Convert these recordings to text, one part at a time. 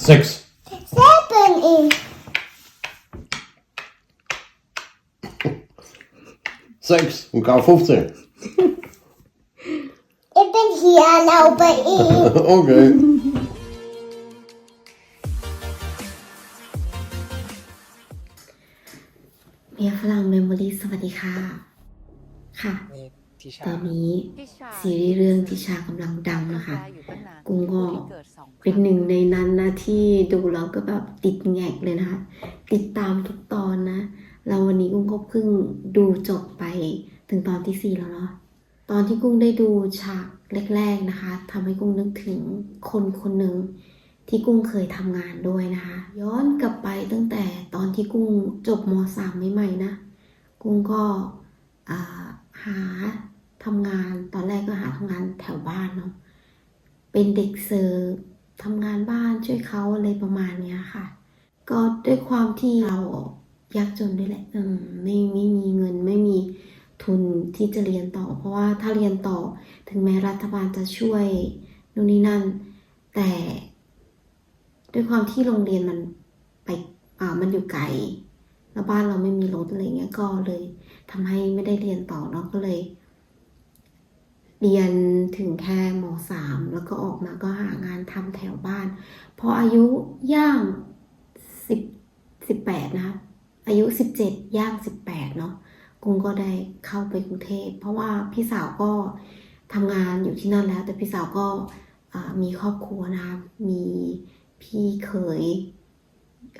Six. Seven is Six. Elkaar 15. Ik ben hier lopen in. Oké. เมียฝรั่งเมมโมรี่สวัสดีค่ะ ค่ะ นี่ทิชาตอนนี้ทิชาซีรีส์เรื่องทิชากำลังดังนะคะอยู่ตั้งนานกุ้งก็เกิดสองเป็นหนึ่งในนั้นนะ ที่ดูแล้วก็แบบติดแงกเลยนะคะ ติดตามทุกตอนนะแล้ววันนี้กุ้งก็เพิ่งดูจบไปถึงตอนที่สี่แล้วเนาะตอนที่กุ้งได้ดูฉากแรก ๆนะคะทำให้กุ้งนึกถึงคนคนหนึ่งที่กุ้งเคยทำงานด้วยนะคะ ย้อนกลับไปตั้งแต่ตอนที่กุ้งจบมสามใหม่ๆนะ กุ้งก็หาทำงานตอนแรกก็หาทำงานแถวบ้านเนาะเป็นเด็กเสิร์ฟ ทำงานบ้านช่วยเขาอะไรประมาณเนี้ยค่ะ ก็ด้วยความที่เรายากจนด้วยแหละอืมไม่ไม่มีเงินไม่มีทุนที่จะเรียนต่อ เพราะว่าถ้าเรียนต่อถึงแม้รัฐบาลจะช่วยนู่นนี่นั่น แต่ ด้วยความที่โรงเรียนมันไปอ่ามันอยู่ไกลแล้วบ้านเราไม่มีรถอะไรเงี้ยก็เลยทำให้ไม่ได้เรียนต่อเนาะก็เลย เรียนถึงแค่มสามแล้วก็ออกมาก็หางานทำแถวบ้าน พออายุย่างสิบสิบแปดนะคะอายุสิบเจ็ดย่างสิบแปดเนาะกุ้งก็ได้เข้าไปกรุงเทพเพราะว่าพี่สาวก็ทำงานอยู่ที่นั่นแล้ว แต่พี่สาวก็มีครอบครัวนะมีพี่เขย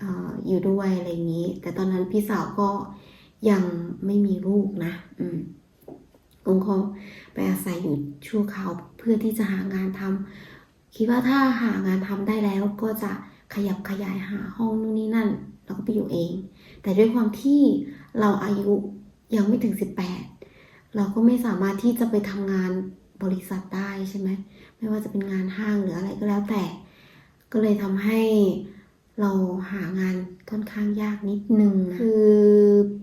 ออยู่ด้วยอะไรอย่างนี้ แต่ตอนนั้นพี่สาวก็ยังไม่มีลูกนะ อืมกุ้งก็ อาศัยอยู่ชั่วคราวเพื่อที่จะหางานทำคิดว่าถ้าหางานทำได้แล้วก็จะขยับขยายหาห้องนู่นนี่นั่นแล้วก็ไปอยู่เอง แต่ด้วยความที่เราอายุยังไม่ถึง 18 เราก็ไม่สามารถที่จะไปทำงานบริษัทได้ใช่ไหมไม่ว่าจะเป็นงานห้างหรืออะไรก็แล้วแต่ ก็เลยทำให้เราหางานค่อนข้างยากนิดนึง คือ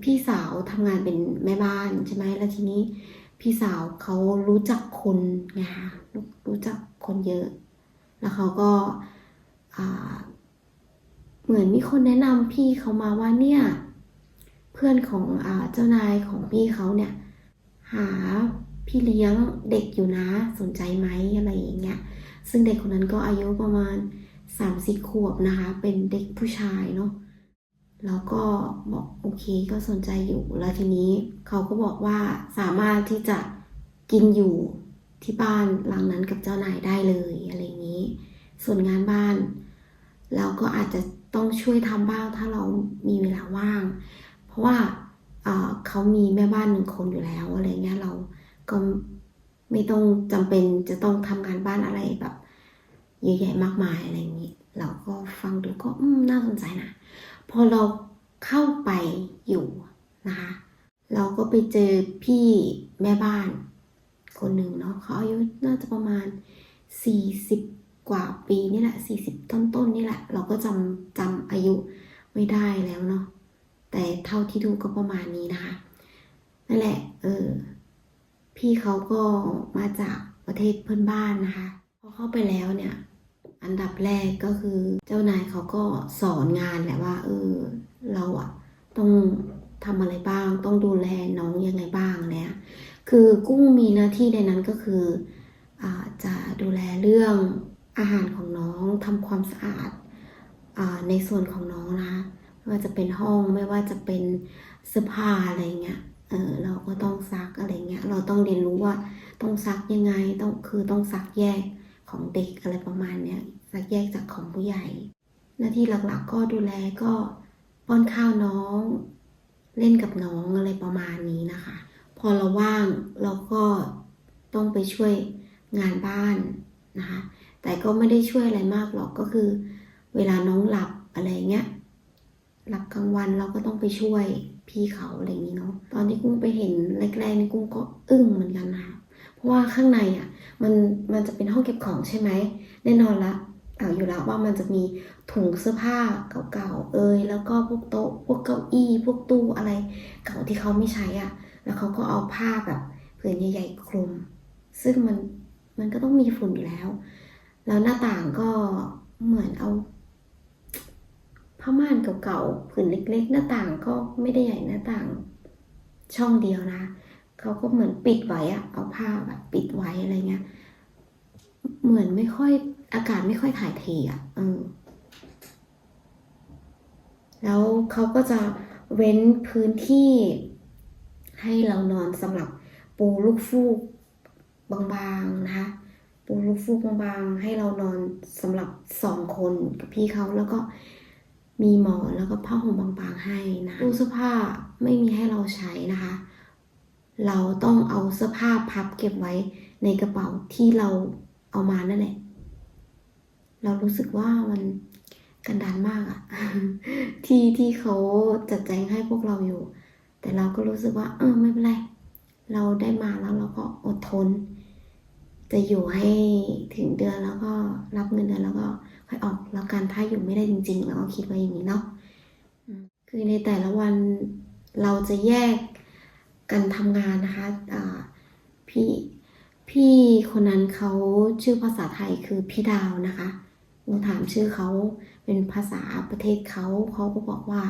พี่สาวทำงานเป็นแม่บ้านใช่ไหมแล้วทีนี้ พี่สาวเขารู้จักคนไงคะรู้รู้จักคนเยอะ แล้วเขาก็าเหมือนมีคนแนะนำพี่เขามาว่าเนี่ยเพื่อนของอเจ้านายของพี่เขาเนี่ยหาพี่เลี้ยงเด็กอยู่นะสนใจไหมอะไรอย่างเงี้ยซึ่งเด็กคนนั้นก็อายุประมาณสามสิบขวบนะคะ เป็นเด็กผู้ชายเนาะ แล้วก็บอกโอเคก็สนใจอยู่ แล้วทีนี้เขาก็บอกว่าสามารถที่จะกินอยู่ที่บ้านหลังนั้นกับเจ้านายได้เลยอะไรอย่างนี้ ส่วนงานบ้าน เราก็อาจจะต้องช่วยทำบ้างถ้าเรามีเวลาว่าง เพราะว่าเขามีแม่บ้านหนึ่งคนอยู่แล้วอะไรเงี้ยเราก็ไม่ต้องจำเป็นจะต้องทำงานบ้านอะไรแบบเยอะแยะมากมายอะไรอย่างนี้ เราก็ฟังดูก็อืมน่าสนใจนะ พอเราเข้าไปอยู่นะคะเราก็ไปเจอพี่แม่บ้าน คนหนึ่งเนาะเขาอายุน่าจะประมาณ 40 กว่าปีนี่แหละ 40 ต้นๆนนี่แหละ เราก็จำจำอายุไม่ได้แล้วเนาะแต่เท่าที่ดูก็ประมาณนี้นะคะนั่นแหละเออพี่เขาก็มาจากประเทศเพื่อนบ้านนะคะพอเข้าไปแล้วเนี่ย ดับแรกก็คือเจ้านายเขาก็สอนงานแหละว่า เออ เราอะต้องทำอะไรบ้าง ต้องดูแลน้องยังไงบ้างเนี่ยคือกุ้งมีหน้าที่ในนั้นก็คืออจะดูแลเรื่องอาหารของน้องทำความสะอาดอาในส่วนของน้องนะไม่ว่าจะเป็นห้องไม่ว่าจะเป็นเสื้อผ้าอะไรเงี้ยเออเราก็ต้องซักอะไรเงี้ยเราต้องเรียนรู้ว่าต้องซักยังไงต้องคือต้องซักแยกของเด็กอะไรประมาณเนี้ย สักแยกจากของผู้ใหญ่ หน้าที่หลักๆก็ดูแลก็ป้อนข้าวน้อง เล่นกับน้องอะไรประมาณนี้นะคะ พอเราว่างเราก็ต้องไปช่วยงานบ้านนะคะ แต่ก็ไม่ได้ช่วยอะไรมากหรอกก็คือ เวลาน้องหลับอะไรเงี้ยหลับกลางวันเราก็ต้องไปช่วยพี่เขาอะไรอย่างนี้เนาะตอนที่กุ้งไปเห็นแรกๆนี่กุ้งก็อึ้งเหมือนกันนะคะเพราะว่าข้างในอะมันมันจะเป็นห้องเก็บของใช่ไหมแน่นอนละ อยู่แล้วว่ามันจะมีถุงเสื้อผ้าเก่าๆ เอยแล้วก็พวกโต๊ะ พวกเก้าอี้พวกตู้อะไรเก่าที่เขาไม่ใช้อะ แล้วเขาก็เอาผ้าแบบผืนใหญ่ๆคลุม ซึ่งมันมันก็ต้องมีฝุ่นอยู่แล้ว แล้วหน้าต่างก็เหมือนเอาผ้าม่านเก่าๆผืนเล็ก ๆ หน้าต่างก็ไม่ได้ใหญ่หน้าต่างช่องเดียวนะเขาก็เหมือนปิดไว้อะเอาผ้าแบบปิดไว้อะไรเงี้ยเหมือนไม่ค่อย อากาศไม่ค่อยถ่ายเทอะเออแล้วเขาก็จะเว้นพื้นที่ให้เรานอนสำหรับปูลูกฟูกบางๆนะคะปูลูกฟูกบางๆให้เรานอนสำหรับสองคนกับพี่เขาแล้วก็มีหมอนแล้วก็ผ้าห่มบางๆให้นะตู้เสื้อผ้าไม่มีให้เราใช้นะคะ เราต้องเอาเสื้อผ้าพับเก็บไว้ในกระเป๋าที่เราเอามานั่นแหละ เรารู้สึกว่ามันกันดานมากอะที่ที่เขาจัดแจงให้พวกเราอยู่ แต่เราก็รู้สึกว่า เออไม่เป็นไร เราได้มาแล้วเราก็อดทน จะอยู่ให้ถึงเดือนแล้วก็รับเงินเดือนแล้วก็ค่อยออกแล้วกันถ้าอยู่ไม่ได้จริงๆเราก็คิดไว้อย่างนี้เนาะคือในแต่ละวันเราจะแยกกันทำงานนะคะอ่าพี่พี่คนนั้นเขาชื่อภาษาไทยคือพี่ดาวนะคะ ลุงถามชื่อเขาเป็นภาษาประเทศเขาเขาก็บอกว่า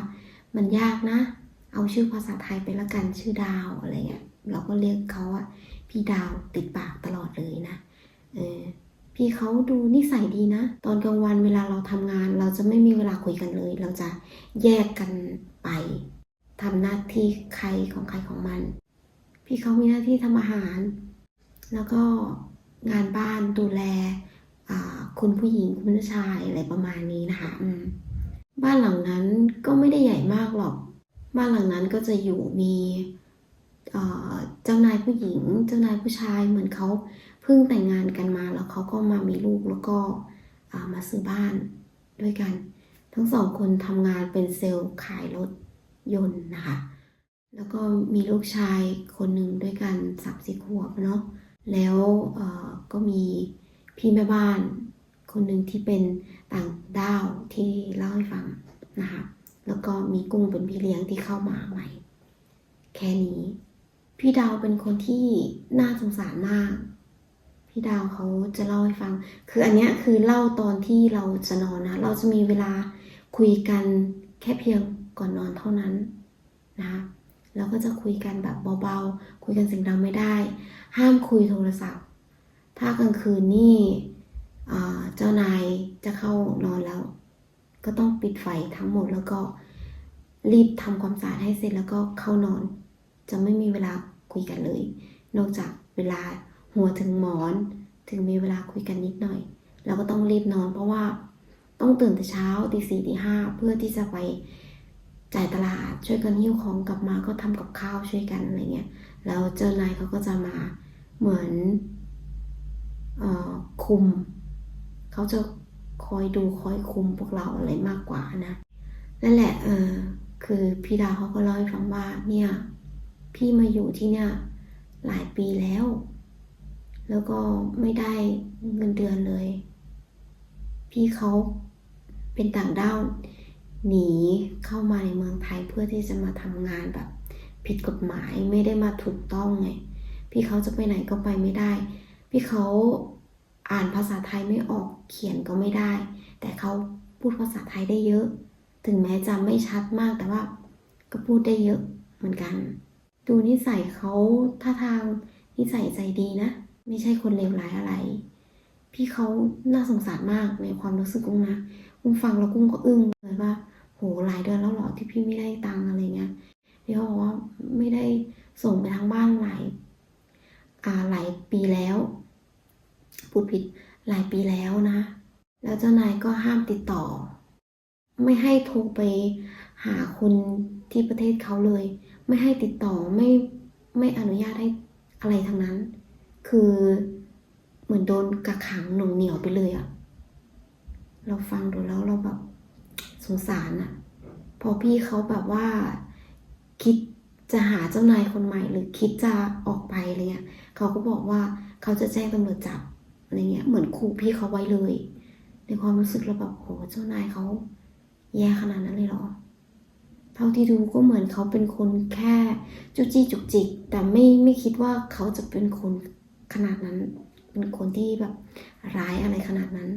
มันยากนะ เอาชื่อภาษาไทยไปละกันชื่อดาวอะไรเงี้ยเราก็เรียกเขาอะพี่ดาวติดปากตลอดเลยนะเออพี่เขาดูนิสัยดีนะ ตอนกลางวันเวลาเราทำงาน เราจะไม่มีเวลาคุยกันเลย เราจะแยกกันไปทำหน้าที่ใครของใครของมัน พี่เขามีหน้าที่ทำอาหาร แล้วก็งานบ้านดูแล คุณผู้หญิงคุณผู้ชายอะไรประมาณนี้นะคะบ้านหลังนั้นก็ไม่ได้ใหญ่มากหรอก บ้านหลังนั้นก็จะอยู่มีเจ้านายผู้หญิง เจ้านายผู้ชายเหมือนเขาเพิ่งแต่งงานกันมาแล้วเขาก็มามีลูกแล้วก็มาซื้อบ้านด้วยกัน ทั้งสองคนทำงานเป็นเซลล์ขายรถยนต์นะคะ แล้วก็มีลูกชายคนหนึ่งด้วยกันสามสี่ขวบเนาะแล้วก็มี พี่แม่บ้านคนหนึ่งที่เป็นต่างด้าวที่เล่าให้ฟังนะคะแล้วก็มีกุ้งเป็นพี่เลี้ยงที่เข้ามาใหม่ แค่นี้ พี่ดาวเป็นคนที่น่าสงสารมาก พี่ดาวเขาจะเล่าให้ฟัง คืออันนี้คือเล่าตอนที่เราจะนอนนะ เราจะมีเวลาคุยกันแค่เพียงก่อนนอนเท่านั้นนะคะเราก็จะคุยกันแบบเบาๆ คุยกันเสียงดังไม่ได้ ห้ามคุยโทรศัพท์ ถ้ากลางคืนนี่เจ้านายจะเข้านอนแล้ว ก็ต้องปิดไฟทั้งหมดแล้วก็รีบทำความสะอาดให้เสร็จแล้วก็เข้านอน จะไม่มีเวลาคุยกันเลย นอกจากเวลาหัวถึงหมอน ถึงมีเวลาคุยกันนิดหน่อย เราก็ต้องรีบนอน เพราะว่าต้องตื่นแต่เช้าตีสี่ตีห้าเพื่อที่จะไปจ่ายตลาดช่วยกันหิ้วของกลับมาก็ทำกับข้าวช่วยกันอะไรเงี้ยแล้วเจ้านายเขาก็จะมาเหมือน คุม เขาจะคอยดูคอยคุมพวกเราอะไรมากกว่านะ นั่นแหละเออคือพี่ดาวเขาก็เล่าให้ฟังว่าเนี่ยพี่มาอยู่ที่เนี่ยหลายปีแล้ว แล้วก็ไม่ได้เงินเดือนเลย พี่เขาเป็นต่างด้าวหนีเข้ามาในเมืองไทยเพื่อที่จะมาทำงานแบบ ผิดกฎหมายไม่ได้มาถูกต้องไง พี่เขาจะไปไหนก็ไปไม่ได้ พี่เขาอ่านภาษาไทยไม่ออกเขียนก็ไม่ได้ แต่เขาพูดภาษาไทยได้เยอะ ถึงแม้จะไม่ชัดมากแต่ว่า ก็พูดได้เยอะเหมือนกัน ดูนิสัยเขาท่าทางนิสัยใจดีนะ ไม่ใช่คนเลวร้ายอะไร พี่เขาน่าสงสารมากในความรู้สึกกุ้งนะกุ้งฟังแล้วกุ้งก็อึ้งเลยว่าโหหลายเดือนแล้วหรอที่พี่ไม่ได้ตังอะไรเงี้ยพี่เขาบอกว่าไม่ได้ส่งไปทางบ้านหลายอ่าหลายปีแล้ว พูดผิดหลายปีแล้วนะ แล้วเจ้านายก็ห้ามติดต่อ ไม่ให้โทรไปหาคนที่ประเทศเขาเลย ไม่ให้ติดต่อไม่ไม่อนุญาตให้อะไรทั้งนั้น คือเหมือนโดนกักขังหน่วงเหนียวไปเลยอะเราฟังดูแล้วเราแบบสงสารอะพอพี่เขาแบบว่าคิดจะหาเจ้านายคนใหม่หรือคิดจะออกไปอะไรเงี้ยเขาก็บอกว่าเขาจะแจ้งตำรวจจับ อะไรเงี้ยเหมือนขู่พี่เขาไว้เลย ในความรู้สึกเราแบบโหเจ้านายเขาแย่ขนาดนั้นเลยเหรอเท่าที่ดูก็เหมือนเขาเป็นคนแค่จุจี้จุกจิก แต่ไม่ไม่คิดว่าเขาจะเป็นคนขนาดนั้น เป็นคนที่แบบร้ายอะไรขนาดนั้น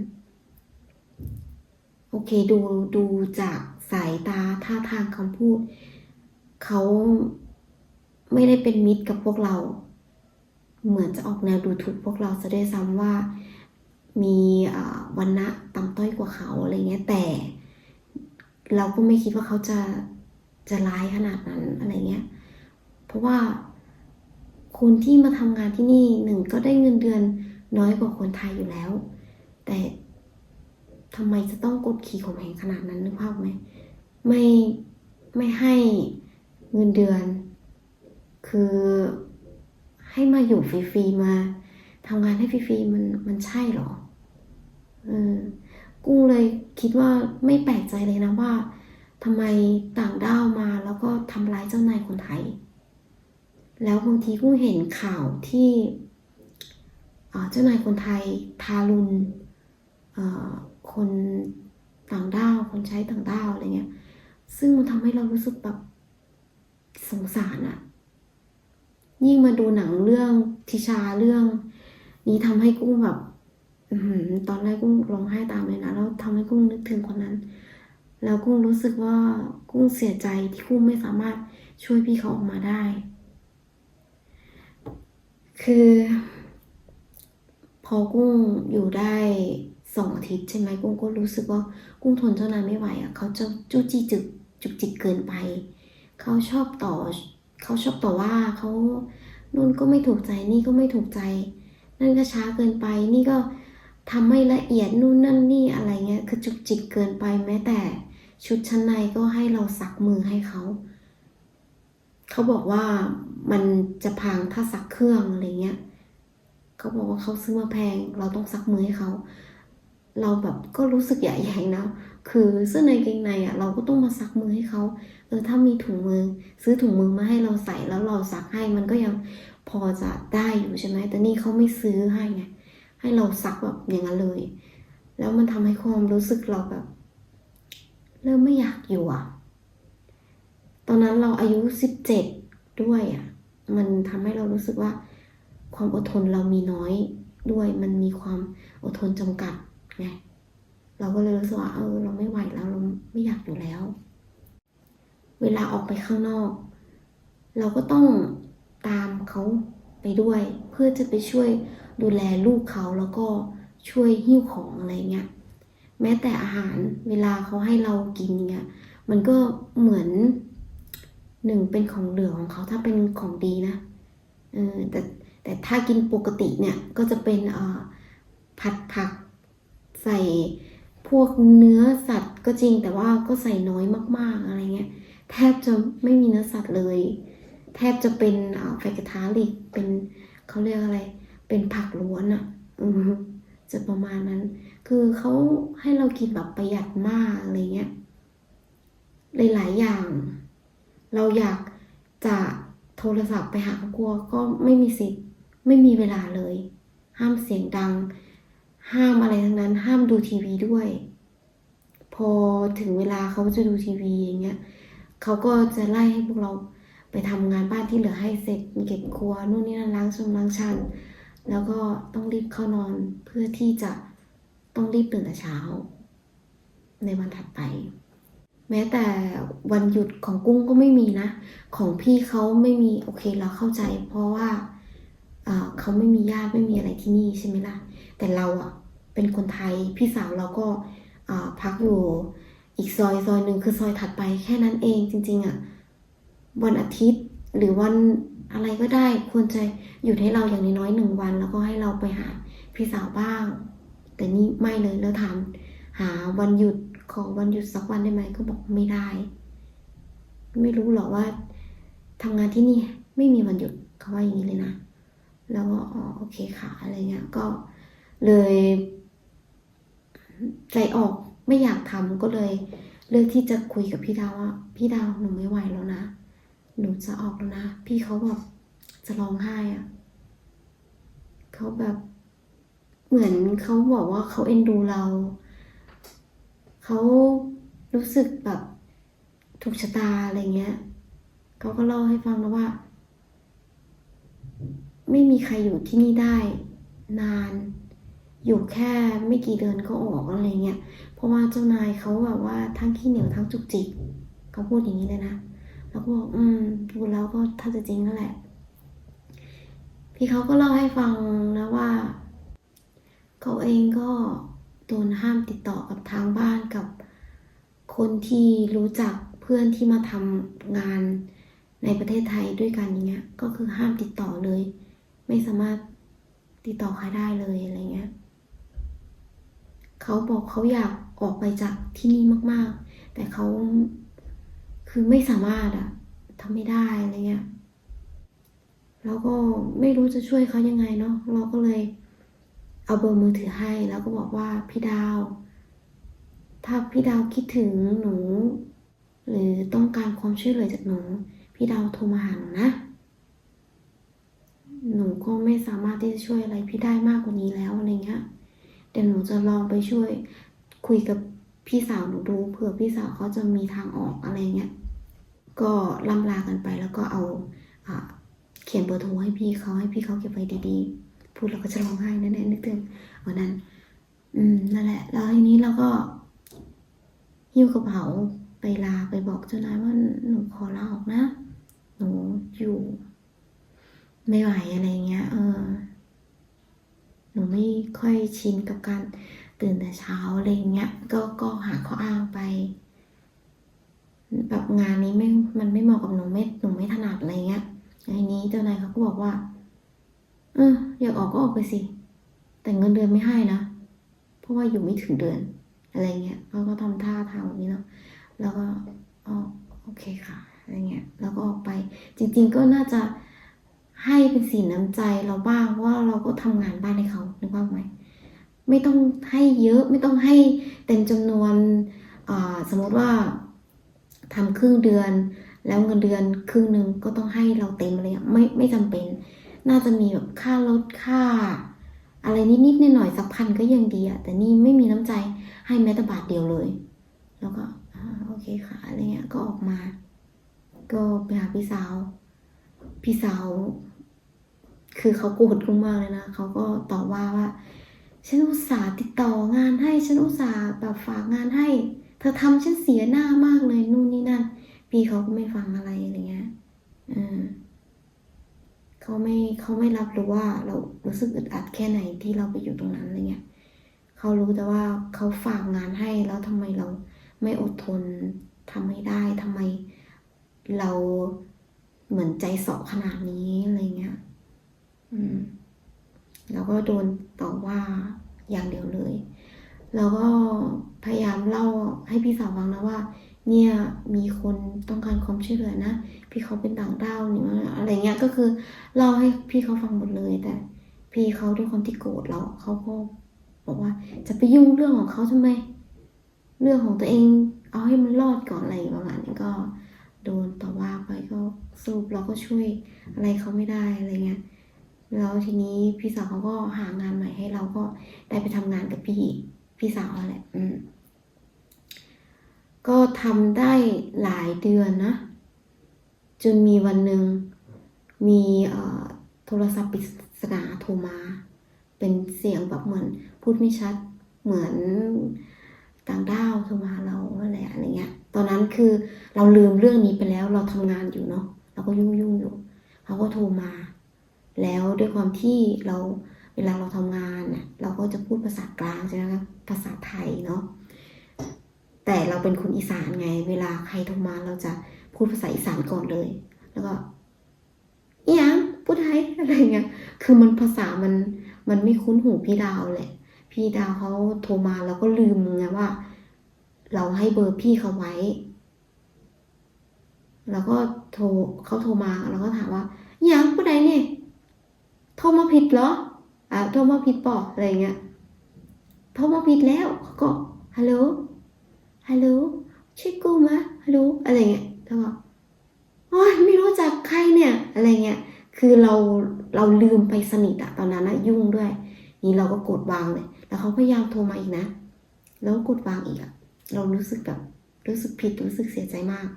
โอเคดูดูจากสายตาท่าทางคำพูด เขาไม่ได้เป็นมิตรกับพวกเรา เหมือนจะออกแนวดูถูกพวกเราจะได้ซ้ำว่ามีวันณะต่ำต้อยกว่าเขาอะไรเงี้ยแต่ เราก็ไม่คิดว่าเขาจะจะร้ายขนาดนั้นอะไรเงี้ยเพราะว่าคนที่มาทำงานที่นี่หนึ่งก็ได้เงินเดือนน้อยกว่าคนไทยอยู่แล้ว แต่ทำไมจะต้องกดขี่ข่มเหงขนาดนั้นนึกภาพไหมไม่ไม่ให้เงินเดือน คือ ให้มาอยู่ฟรีๆมาทำงานให้ฟรีๆมันมันใช่เหรอเออกุ้งเลยคิดว่าไม่แปลกใจเลยนะว่าทำไมต่างด้าวมาแล้วก็ทำร้ายเจ้านายคนไทย แล้วบางทีกุ้งเห็นข่าวที่เจ้านายคนไทยทารุณคนต่างด้าวคนใช้ต่างด้าวอะไรเงี้ย ซึ่งมันทำให้เรารู้สึกแบบสงสารอะ ยิ่งมาดูหนังเรื่องทิชาเรื่อง นี้ทำให้กุ้งแบบตอนแรกกุ้งร้องไห้ตามเลยนะแล้วทำให้กุ้งนึกถึงคนนั้น แล้วกุ้งรู้สึกว่ากุ้งเสียใจที่กุ้งไม่สามารถช่วยพี่เขาออกมาได้ คือ พอกุ้งอยู่ได้สองอาทิตย์ใช่ไหมกุ้งก็รู้สึกว่ากุ้งทนเจ้านายไม่ไหวอะเขาจะจู้จี้จุกจุกจิกเกินไป เขาชอบต่อ เขาชอบต่อว่าเขานู่นก็ไม่ถูกใจนี่ก็ไม่ถูกใจ นั่นก็ช้าเกินไป นี่ก็ทำไม่ละเอียดนู่นนั่นนี่อะไรเงี้ย คือจุกจิกเกินไปแม้แต่ ชุดชั้นในก็ให้เราซักมือให้เขา เขาบอกว่ามันจะพังถ้าซักเครื่องอะไรเงี้ยเขาบอกว่าเขาซื้อมาแพง เราต้องซักมือให้เขา เราแบบก็รู้สึกใหญ่ใหญ่นะ คือเสื้อในเกงในอะเราก็ต้องมาซักมือให้เขาเออถ้ามีถุงมือ ซื้อถุงมือมาให้เราใส่แล้วเราซักให้มันก็ยังพอจะได้อยู่ใช่ไหมแต่นี่เขาไม่ซื้อให้ไงให้เราซักแบบอย่างนั้นเลย แล้วมันทำให้ความรู้สึกเราแบบ เริ่มไม่อยากอยู่อะ ตอนนั้นเราอายุสิบเจ็ดด้วยอะ มันทำให้เรารู้สึกว่า ความอดทนเรามีน้อยด้วยมันมีความอดทนจำกัดไง เราก็เลยรู้สึกว่าเออ เราไม่ไหวแล้วเราไม่อยากอยู่แล้ว เวลาออกไปข้างนอก เราก็ต้องตามเขาไปด้วย เพื่อจะไปช่วยดูแลลูกเขาแล้วก็ช่วยหิ้วของอะไรเงี้ยแม้แต่อาหารเวลาเขาให้เรากินเนี่ยมันก็เหมือนหนึ่งเป็นของเหลือของเขาถ้าเป็นของดีนะเออแต่แต่ถ้ากินปกติเนี่ยก็จะเป็นเอ่อผัดผักใส่ พวกเนื้อสัตว์ก็จริงแต่ว่าก็ใส่น้อยมากๆอะไรเงี้ยแทบจะไม่มีเนื้อสัตว์เลย แทบจะเป็นไฟกระทาลิกเป็นเขาเรียกอะไร เป็นผักล้วนอะ่ะจะประมาณนั้น คือเขาให้เรากินแบบประหยัดมากอะไรเงี้ยหลายๆอย่าง เราอยากจะโทรศัพท์ไปหาครอบครัวก็ไม่มีสิทธิ์ไม่มีเวลาเลย ห้ามเสียงดัง ห้ามอะไรทั้งนั้น ห้ามดูทีวีด้วย พอถึงเวลาเขาจะดูทีวีอย่างเงี้ยเขาก็จะไล่ให้พวกเราไปทำงานบ้านที่เหลือให้เสร็จเก็บครัวนู่นนี่นั่นล้างชงล้างชันแล้วก็ต้องรีบเข้านอนเพื่อที่จะต้องรีบตื่นแต่เช้า ในวันถัดไป แม้แต่วันหยุดของกุ้งก็ไม่มีนะ ของพี่เขาไม่มีโอเคเราเข้าใจ เพราะว่าเขาไม่มีญาติไม่มีอะไรที่นี่ใช่ไหมล่ะ แต่เราอะ เป็นคนไทย พี่สาวเราก็พักอยู่อีกซอยซอยหนึ่งคือซอยถัดไปแค่นั้นเองจริง ๆอะวันอาทิตย์หรือวันอะไรก็ได้ควรจะอยู่ให้เราอย่างน้อยๆหนึ่งวัน แล้วก็ให้เราไปหาพี่สาวบ้าง แต่นี่ไม่เลยแล้วถามหาวันหยุดขอวันหยุดสักวันได้ไหมก็บอกไม่ได้ ไม่รู้หรอกว่าทำงานที่นี่ไม่มีวันหยุดเขาว่าอย่างนี้เลยนะ แล้วก็อ๋อโอเคค่ะอะไรเงี้ยก็เลย ใจออกไม่อยากทำก็เลย เลือกที่จะคุยกับพี่ดาวว่าพี่ดาวหนูไม่ไหวแล้วนะ หนูจะออกแล้วนะ พี่เขาแบบจะร้องไห้อะเขาแบบเหมือนเขาบอกว่าเขาเอ็นดูเรา เขารู้สึกแบบถูกชะตาอะไรเงี้ยเขาก็เล่าให้ฟังนะว่า ไม่มีใครอยู่ที่นี่ได้ นาน อยู่แค่ไม่กี่เดือนก็ออกอะไรเงี้ย เพราะว่าเจ้านายเขาแบบว่าทั้งขี้เหนียวทั้งจุกจิกเขาพูดอย่างนี้เลยนะแล้วก็บอกอืมดูแล้วก็ถ้าจะจริงนั่นแหละ พี่เขาก็เล่าให้ฟังนะว่า เขาเองก็โดนห้ามติดต่อกับทางบ้านกับคนที่รู้จักเพื่อนที่มาทำงานในประเทศไทยด้วยกันอย่างเงี้ย ก็คือห้ามติดต่อเลย ไม่สามารถติดต่อใครได้เลยอะไรเงี้ย เขาบอกเขาอยากออกไปจากที่นี่มากๆ แต่เขาคือไม่สามารถอะทำไม่ได้อะไรเงี้ยแล้วก็ไม่รู้จะช่วยเขายังไงเนาะเราก็เลยเอาเบอร์มือถือให้ แล้วก็บอกว่าพี่ดาว ถ้าพี่ดาวคิดถึงหนู หรือต้องการความช่วยเหลือจากหนู พี่ดาวโทรมาหาหนูนะ หนูก็ไม่สามารถที่จะช่วยอะไรพี่ได้มากกว่านี้แล้วอะไรเงี้ย เดี๋ยวหนูจะลองไปช่วยคุยกับพี่สาวหนูดูเผื่อพี่สาวเขาจะมีทางออกอะไรเงี้ย ก็ล่ำลากันไปแล้วก็เอาอเขียนเบอร์โทรให้พี่เขาให้พี่เขาเก็บไว้ดีๆ พูดแล้วก็จะร้องไห้แน่ๆนึกถึงวันนั้น อืมนั่นแหละ แล้วทีนี้เราก็หิ้วกระเป๋าไปลาไปบอกเจ้านายว่าหนูขอลาออกนะ หนูอยู่ ไม่ไหวอะไรเงี้ย เออ หนูไม่ค่อยชินกับการตื่นแต่เช้าอะไรเงี้ย ก็ก็หาข้ออ้างไป แบบงานนี้ไม่ มันไม่เหมาะกับหนูไม่ หนูไม่ถนัดอะไรเงี้ยทีนี้เจ้านายเขาก็บอกว่า เอออยากออกก็ออกไปสิ แต่เงินเดือนไม่ให้นะ เพราะว่าอยู่ไม่ถึงเดือน อะไรเงี้ยเขาก็ทำท่าทางแบบนี้เนาะ แล้วก็อ๋อโอเคค่ะ อะไรเงี้ย แล้วก็ออกไป จริง ๆ ก็น่าจะ ให้เป็นสีน้ำใจเราบ้างว่าเราก็ทำงานบ้านให้เขานึกว่าไหมไม่ต้องให้เยอะไม่ต้องให้เต็มจำนวนสมมติว่าทำครึ่งเดือน แล้วเงินเดือนครึ่งหนึ่งก็ต้องให้เราเต็มเลยอะไม่ไม่จำเป็น น่าจะมีแบบค่ารถค่า อะไรนิดๆหน่อยๆสักพันก็ยังดีอะแต่นี่ไม่มีน้ำใจให้แม้แต่บาทเดียวเลย แล้วก็อโอเคค่ะอะไรเงี้ยก็ออกมา ก็ไปหาพี่สาว พี่สาว คือเขาโกรธกุ้งมากเลยนะเขาก็ต่อว่าว่า ฉันอุตส่าห์ติดต่องานให้ ฉันอุตส่าห์แบบฝากงานให้ เธอทำฉันเสียหน้ามากเลยนู่นนี่นั่น พี่เขาก็ไม่ฟังอะไรอะไรเงี้ยเออเขาไม่เขาไม่รับรู้ว่าเรารู้สึกอึดอัดแค่ไหนที่เราไปอยู่ตรงนั้นอะไรเงี้ยเขารู้แต่ว่าเขาฝากงานให้แล้วทำไมเราไม่อดทนทำไม่ได้ทำไมเราเหมือนใจเสอบขนาดนี้อะไรเงี้ย อืมแล้วก็โดนต่อว่าอย่างเดียวเลย แล้วก็พยายามเล่าให้พี่สาวฟังนะว่า เนี่ยมีคนต้องการความช่วยเหลือนะพี่เขาเป็นต่างด้าวนี่อะไรเงี้ยก็คือเล่าให้พี่เขาฟังหมดเลย แต่พี่เขาด้วยความที่โกรธเราเขาก็บอกว่าจะไปยุ่งเรื่องของเขาทำไม เรื่องของตัวเอง เอาให้มันรอดก่อนอะไรประมาณนี้ก็โดนต่อว่าไปก็สรุปเราก็ช่วยอะไรเขาไม่ได้อะไรเงี้ย แล้วทีนี้พี่สาวเขาก็หางานใหม่ให้เราก็ได้ไปทำงานกับพี่พี่สาวแหละอืมก็ทำได้หลายเดือนนะ จนมีวันหนึ่งมีโทรศัพท์ปริศนาโทรมา เป็นเสียงแบบเหมือน พูดไม่ชัดเหมือนต่างด้าวโทรมาเราอะไรอะไรเงี้ย ตอนนั้นคือเราลืมเรื่องนี้ไปแล้วเราทำงานอยู่เนาะเราก็ยุ่งยุ่งอยู่เขาก็โทรมา แล้วด้วยความที่เราเวลาเราทำงานน่ะเราก็จะพูดภาษากลางใช่ไหมคะภาษาไทยเนาะแต่เราเป็นคนอีสานไง เวลาใครโทรมาเราจะพูดภาษาอีสานก่อนเลย แล้วก็อีหยังพูดไทยอะไรเงี้ยคือมันภาษามันมันไม่คุ้นหูพี่ดาวเลยพี่ดาวเขาโทรมาเราก็ลืมไงว่า เราให้เบอร์พี่เขาไว้ แล้วก็โทรเขาโทรมาเราก็ถามว่าอีหยังผู้ใดเนี่ย โทรมาผิดเหรออ่าโทรมาผิดปออะไรเงี้ยโทรมาผิดแล้วเขาก็ฮัลโหลฮัลโหลช่วยกูมาฮัลโหลอะไรเงี้ยแล้วก็โอ้ยไม่รู้จักใครเนี่ยอะไรเงี้ยคือเราเราลืมไปสนิทอะตอนนั้นนะยุ่งด้วย นี่เราก็กดวางเลยแล้วเขาพยายามโทรมาอีกนะ แล้วกดวางอีกอะเรารู้สึกแบบรู้สึกผิดรู้สึกเสียใจมาก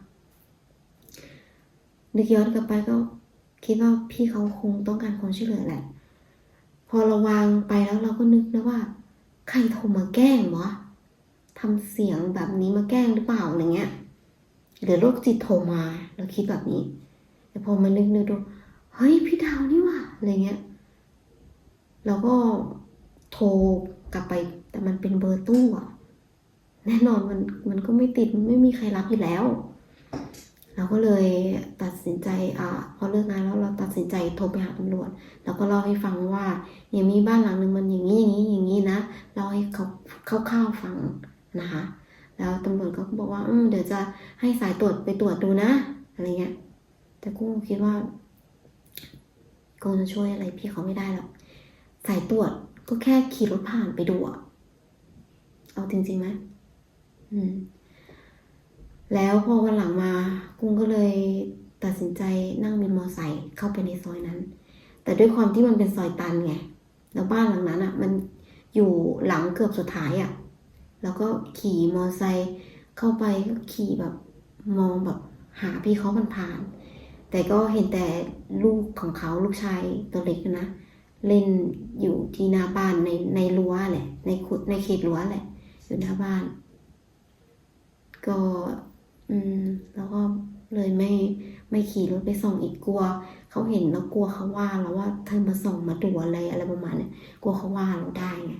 นึกย้อนกลับไปก็ คิดว่าพี่เขาคงต้องการความช่วยเหลือแหละ พอเราวางไปแล้วเราก็นึกนะว่า ใครโทรมาแกล้งวะทำเสียงแบบนี้มาแกล้งหรือเปล่าอะไรเงี้ยหรือโรคจิตโทรมาเราคิดแบบนี้ แต่พอมานึกนึกดูเฮ้ยพี่ดาวนี่ว่ะอะไรเงี้ยเราก็โทรกลับไป แต่มันเป็นเบอร์ตู้อะแน่นอนมันมันก็ไม่ติดมันไม่มีใครรับอยู่แล้ว เราก็เลยตัดสินใจอ่าพอเลิกงานแล้วเราตัดสินใจโทรไปหาตำรวจ แล้วก็เล่าให้ฟังว่าอย่างมีบ้านหลังหนึ่งมันอย่างนี้อย่างนี้อย่างนี้นะเล่าให้เขาคร่าวๆฟังนะคะ แล้วตำรวจก็บอกว่าอืมเดี๋ยวจะให้สายตรวจไปตรวจดูนะอะไรเงี้ยแต่กุ้งคิดว่าก็จะช่วยอะไรพี่เขาไม่ได้หรอกสายตรวจก็แค่ขี่รถผ่านไปดูอะเอาจริงๆไหมอืม แล้วพอวันหลังมากุ้งก็เลยตัดสินใจนั่งบินมอไซค์เข้าไปในซอยนั้น แต่ด้วยความที่มันเป็นซอยตันไงแล้วบ้านหลังนั้นอะ่ะมันอยู่หลังเกือบสุดท้ายอะ่ะแล้วก็ขี่มอไซค์เข้าไปก็ขี่แบบมองแบบหาพี่เขาผ่าน แต่ก็เห็นแต่ลูกของเขาลูกชายตัวเล็กนะเล่นอยู่ที่หน้าบ้านในในรั้วแหละในขุดในเขตรั้วแหละอยู่หน้าบ้าน ก็ อืม แล้วก็เลยไม่ไม่ขี่รถไปส่องอีกกลัวเขาเห็นแล้วกลัวเขาว่าเราว่าเธอมาส่องมาดูอะไรอะไรประมาณเนี้ยกลัวเขาว่าเราได้ไง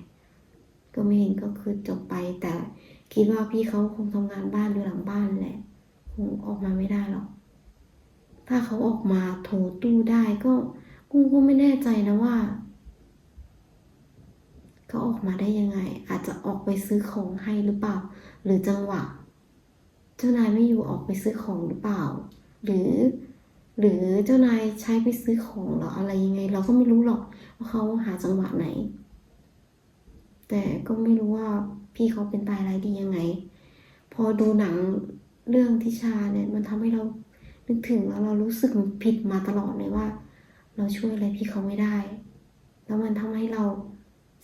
ก็ไม่เห็นก็คือจบไป แต่คิดว่าพี่เขาคงทำงานบ้านอยู่หลังบ้านแหละคงออกมาไม่ได้หรอกถ้าเขาออกมาโถตู้ได้ก็กุ้งก็ไม่แน่ใจนะว่าเขาออกมาได้ยังไง อาจจะออกไปซื้อของให้หรือเปล่า หรือจังหวะ เจ้านายไม่อยู่ออกไปซื้อของหรือเปล่า หรือ หรือเจ้านายใช้ไปซื้อของหรออะไรยังไง เราก็ไม่รู้หรอกว่าเขาหาจังหวะไหน แต่ก็ไม่รู้ว่าพี่เขาเป็นตายร้ายดียังไง พอดูหนังเรื่องทิชาเนี่ยมันทำให้เรานึกถึงแล้วเรารู้สึกผิดมาตลอดเลยว่า เราช่วยอะไรพี่เขาไม่ได้ แล้วมันทำให้เรา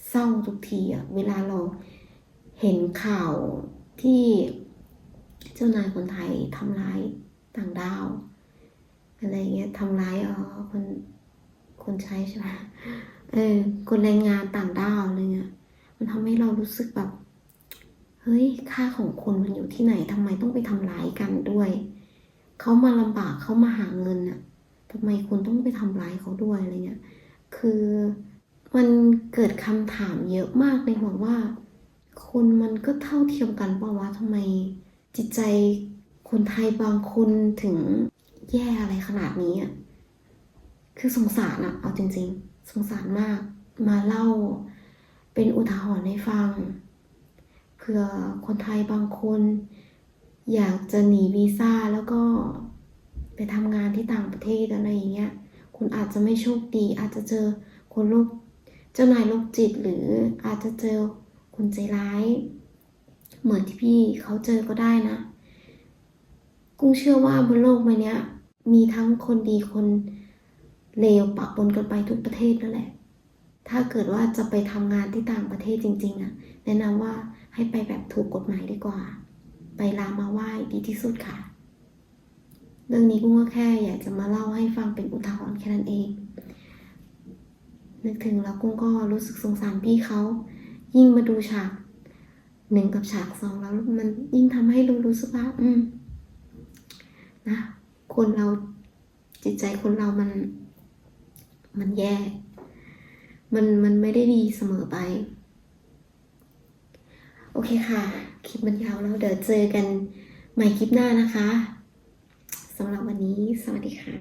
เศร้าทุกทีอะเวลาเราเห็นข่าวที่ จ้านายคนไทยทำร้ายต่างดาว อะไรเงี้ยทำร้ายเออคนคนใช้ใช่ไหมเออคนแรงงานต่างดาวอะไรเงี้ยมันทำให้เรารู้สึกแบบ เฮ้ยค่าของคนมันอยู่ที่ไหนทำไมต้องไปทำร้ายกันด้วยเขามาลำบากเขามาหาเงินอะทำไมคุณต้องไปทำร้ายเขาด้วยอะไรเงี้ย คือมันเกิดคำถามเยอะมากในหัวว่า คนมันก็เท่าเทียมกันป่าวะทำไม จิตใจคนไทยบางคนถึงแย่อะไรขนาดนี้อะคือสงสารอะเอาจริง ๆ สงสารมาก มาเล่าเป็นอุทาหรณ์ให้ฟังเผื่อคนไทยบางคน อยากจะหนีวีซ่าแล้วก็ไปทำงานที่ต่างประเทศอะไรอย่างเงี้ย คุณอาจจะไม่โชคดี อาจจะเจอคนโรคเจ้านายโรคจิตหรืออาจจะเจอคนใจร้าย เหมือนที่พี่เขาเจอก็ได้นะ กุ้งเชื่อว่าบนโลกใบนี้มีทั้งคนดีคนเลวปะปนกันไปทุกประเทศนั่นแหละ ถ้าเกิดว่าจะไปทำงานที่ต่างประเทศจริง ๆอะแนะนำว่าให้ไปแบบถูกกฎหมายดีกว่า ไปลามาไหว้ดีที่สุดค่ะ เรื่องนี้กุ้งก็แค่อยากจะมาเล่าให้ฟังเป็นอุทาหรณ์แค่นั้นเอง นึกถึงแล้วกุ้งก็รู้สึกสงสารพี่เขา ยิ่งมาดูฉาก หนึ่งกับฉากสองแล้วมันยิ่งทำให้รู้รู้สึกว่าอืมนะคนเราจิตใจคนเรามัน มันแย่ มันมันไม่ได้ดีเสมอไป โอเคค่ะ คลิปมันยาวแล้วเดี๋ยวเจอกันใหม่คลิปหน้านะคะสำหรับวันนี้ สวัสดีค่ะ